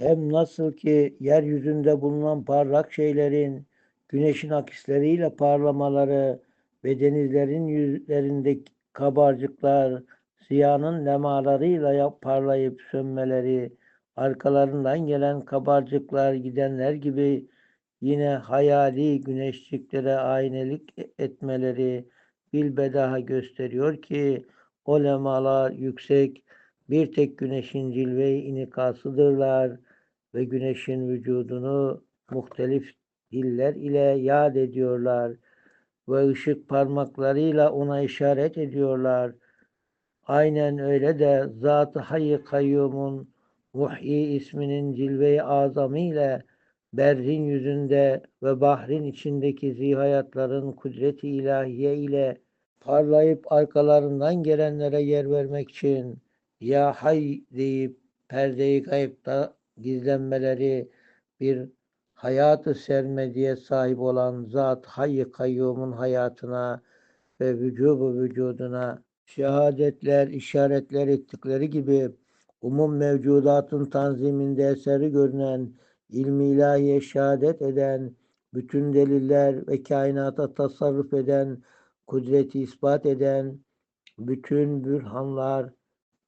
Hem nasıl ki yeryüzünde bulunan parlak şeylerin güneşin akisleriyle parlamaları ve denizlerin yüzlerindeki kabarcıklar ziyanın lemalarıyla parlayıp sönmeleri, arkalarından gelen kabarcıklar gidenler gibi yine hayali güneşçiklere aynelik etmeleri bilbedaha gösteriyor ki o lemalar yüksek bir tek güneşin cilve-i inikasıdırlar ve güneşin vücudunu muhtelif diller ile yad ediyorlar ve ışık parmaklarıyla ona işaret ediyorlar. Aynen öyle de Zat-ı Hayy Kayyum'un Muhyi isminin cilve-i azamı ile berrin yüzünde ve bahrin içindeki zihayatların kudreti ilahiye ile parlayıp arkalarından gelenlere yer vermek için ya hay deyip perdeyi kayıpta gizlenmeleri bir hayatı sermediye sahip olan Zat Hayy Kayyum'un hayatına ve vücubu vücuduna şehadetler, işaretler ettikleri gibi umum mevcudatın tanziminde eseri görünen ilmi ilahiye şehadet eden bütün deliller ve kainata tasarruf eden kudreti ispat eden bütün bürhanlar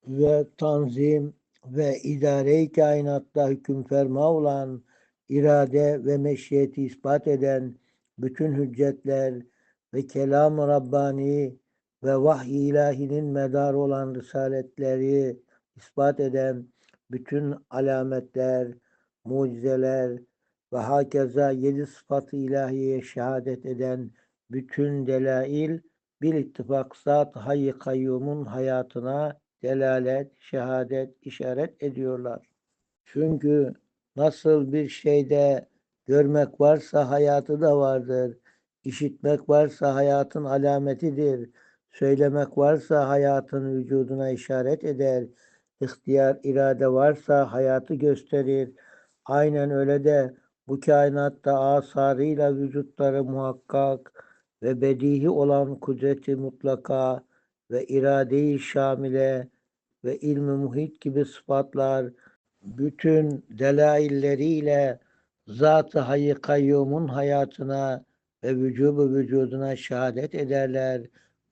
ve tanzim ve idare-i kainatta hüküm ferma olan irade ve meşiyeti ispat eden bütün hüccetler ve kelam-ı Rabbani ve vahiy ilahinin medarı olan risaletleri ispat eden bütün alametler, mucizeler ve hakeza yedi sıfatı ilahiyeye şehadet eden bütün delail bir ittifak zat hayy kayyumun hayatına delalet, şehadet, işaret ediyorlar. Çünkü nasıl bir şeyde görmek varsa hayatı da vardır. İşitmek varsa hayatın alametidir. Söylemek varsa hayatın vücuduna işaret eder. İhtiyar, irade varsa hayatı gösterir. Aynen öyle de bu kainatta asarıyla vücutları muhakkak ve bedihi olan kudreti mutlaka ve irade-i şamile ve ilmi muhit gibi sıfatlar bütün delailleriyle Zat-ı Hayy Kayyum'un hayatına ve vücubu vücuduna şehadet ederler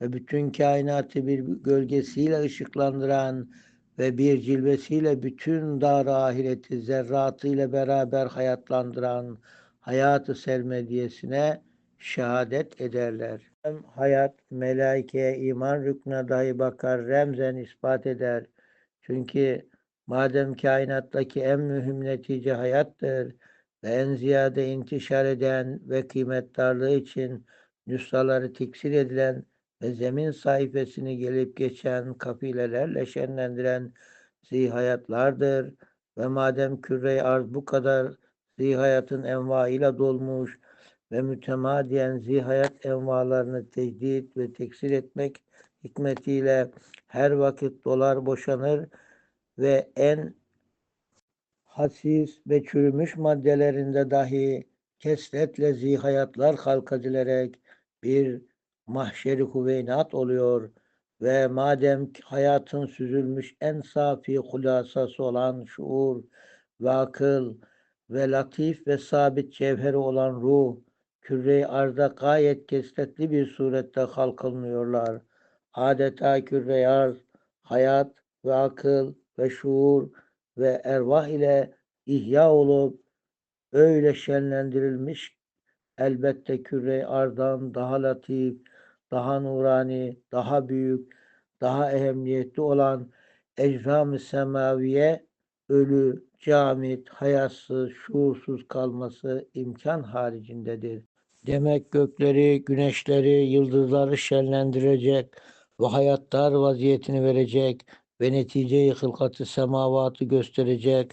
ve bütün kainatı bir gölgesiyle ışıklandıran ve bir cilvesiyle bütün dar ahireti zerratıyla beraber hayatlandıran hayatı sermediyesine şehadet ederler. Hem hayat melaikeye iman rüknüne dahi bakar, remzen ispat eder. Çünkü madem kainattaki en mühim netice hayattır ve en ziyade intişar eden ve kıymetdarlığı için nüshaları teksir edilen ve zemin sayfasını gelip geçen kafilelerle şenlendiren zihayatlardır. Ve madem küre arz bu kadar zihayatın envaıyla dolmuş ve mütemadiyen zihayat envalarını tecdit ve teksir etmek hikmetiyle her vakit dolar boşanır ve en hasis ve çürümüş maddelerinde dahi kesretle zihayatlar halk bir mahşeri huveynat oluyor ve madem hayatın süzülmüş en safi hulasası olan şuur ve akıl ve latif ve sabit cevheri olan ruh küre-i arda gayet kesretli bir surette halkılmıyorlar. Adeta küre-i arz, hayat ve akıl ve şuur ve ervah ile ihya olup öyle şenlendirilmiş elbette küre-i ardan daha latif, daha nurani, daha büyük, daha ehemmiyetli olan ecram-ı semaviye ölü, camit, hayatsız, şuursuz kalması imkan haricindedir. Demek gökleri, güneşleri, yıldızları şenlendirecek ve hayatlar vaziyetini verecek ve neticeyi hılkat-ı semavatı gösterecek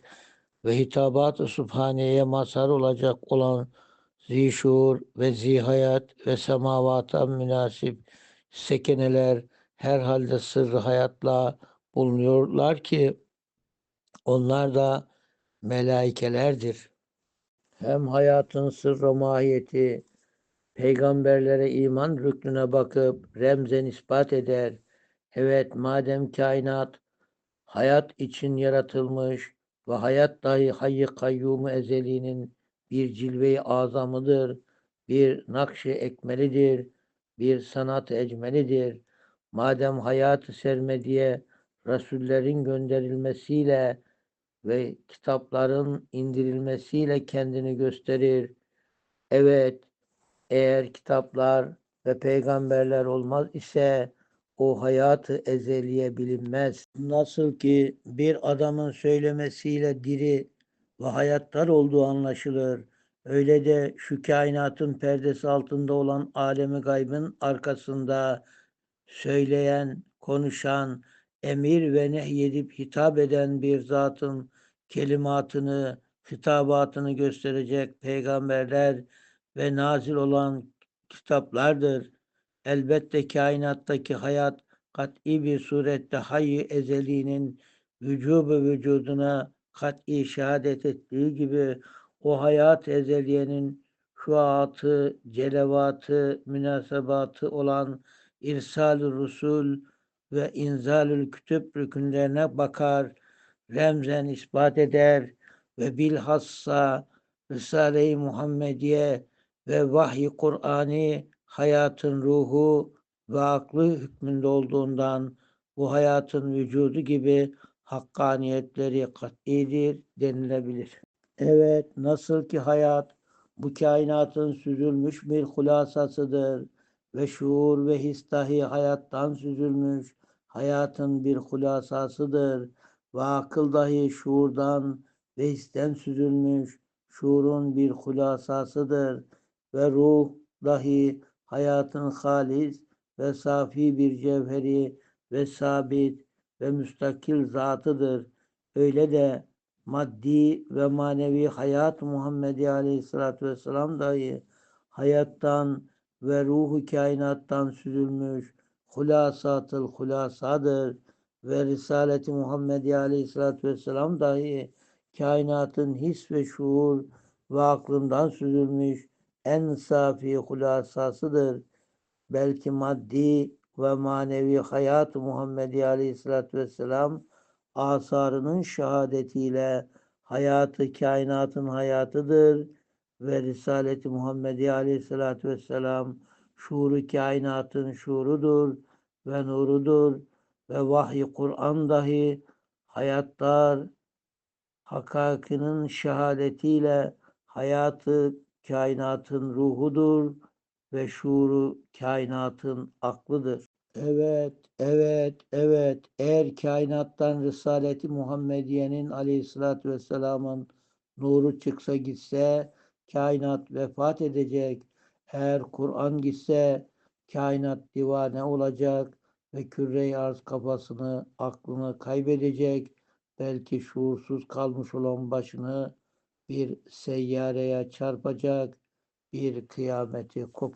ve hitabat-ı subhaneye mazhar olacak olan zişur ve zihayat ve semavata münasip sekeneler herhalde sırrı hayatla bulunuyorlar ki onlar da melaikelerdir. Hem hayatın sırrı mahiyeti peygamberlere iman rüknüne bakıp remzen ispat eder. Evet madem kainat hayat için yaratılmış ve hayat dahi hayy kayyumu ezelinin bir cilve-i azamıdır, bir nakş-ı ekmelidir, bir sanat-ı ecmelidir. Madem hayat-ı sermediye Resullerin gönderilmesiyle ve kitapların indirilmesiyle kendini gösterir. Evet, eğer kitaplar ve peygamberler olmaz ise o hayatı ezeliye bilinmez. Nasıl ki bir adamın söylemesiyle diri ve hayatlar olduğu anlaşılır. Öyle de şu kainatın perdesi altında olan alemi gaybın arkasında söyleyen, konuşan, emir ve nehyedip hitap eden bir zatın kelimatını, hitabatını gösterecek peygamberler ve nazil olan kitaplardır. Elbette kainattaki hayat kat'i bir surette hayy ezelinin vücubu vücuduna kat'i şehadet ettiği gibi o hayat ezeliyenin şuatı, celevatı, münasebatı olan irsal-ı rusul ve inzalül kütüb rükünlerine bakar, remzen ispat eder ve bilhassa Risale-i Muhammediye ve vahiy Kur'ani hayatın ruhu ve aklı hükmünde olduğundan bu hayatın vücudu gibi hakkaniyetleri kat'idir denilebilir. Evet, nasıl ki hayat bu kainatın süzülmüş bir hulasasıdır ve şuur ve his dahi hayattan süzülmüş hayatın bir hulasasıdır ve akıl dahi şuurdan ve histen süzülmüş şuurun bir hulasasıdır ve ruh dahi hayatın halis ve safi bir cevheri ve sabit ve müstakil zatıdır. Öyle de maddi ve manevi hayat Muhammedi Aleyhisselatü Vesselam dahi hayattan ve ruhu kainattan süzülmüş hulasatıl hulasadır ve Risaleti Muhammedi Aleyhisselatü Vesselam dahi kainatın his ve şuur ve aklından süzülmüş en safi hulasasıdır. Belki maddi ve manevi hayat Muhammedi Aleyhisselatü Vesselam asarının şehadetiyle hayatı kainatın hayatıdır ve Risaleti Muhammedi Aleyhisselatü Vesselam şuuru kainatın şuurudur ve nurudur ve vahiy Kur'an dahi hayatlar hakakinin şehadetiyle hayatı kainatın ruhudur ve şuuru kainatın aklıdır. Evet, evet, evet. Eğer kainattan Risaleti Muhammediye'nin aleyhissalatü vesselamın nuru çıksa gitse kainat vefat edecek. Eğer Kur'an gitse kainat divane olacak ve küre-i arz kafasını, aklını kaybedecek. Belki şuursuz kalmış olan başını bir seyyareye çarpacak, bir kıyameti kop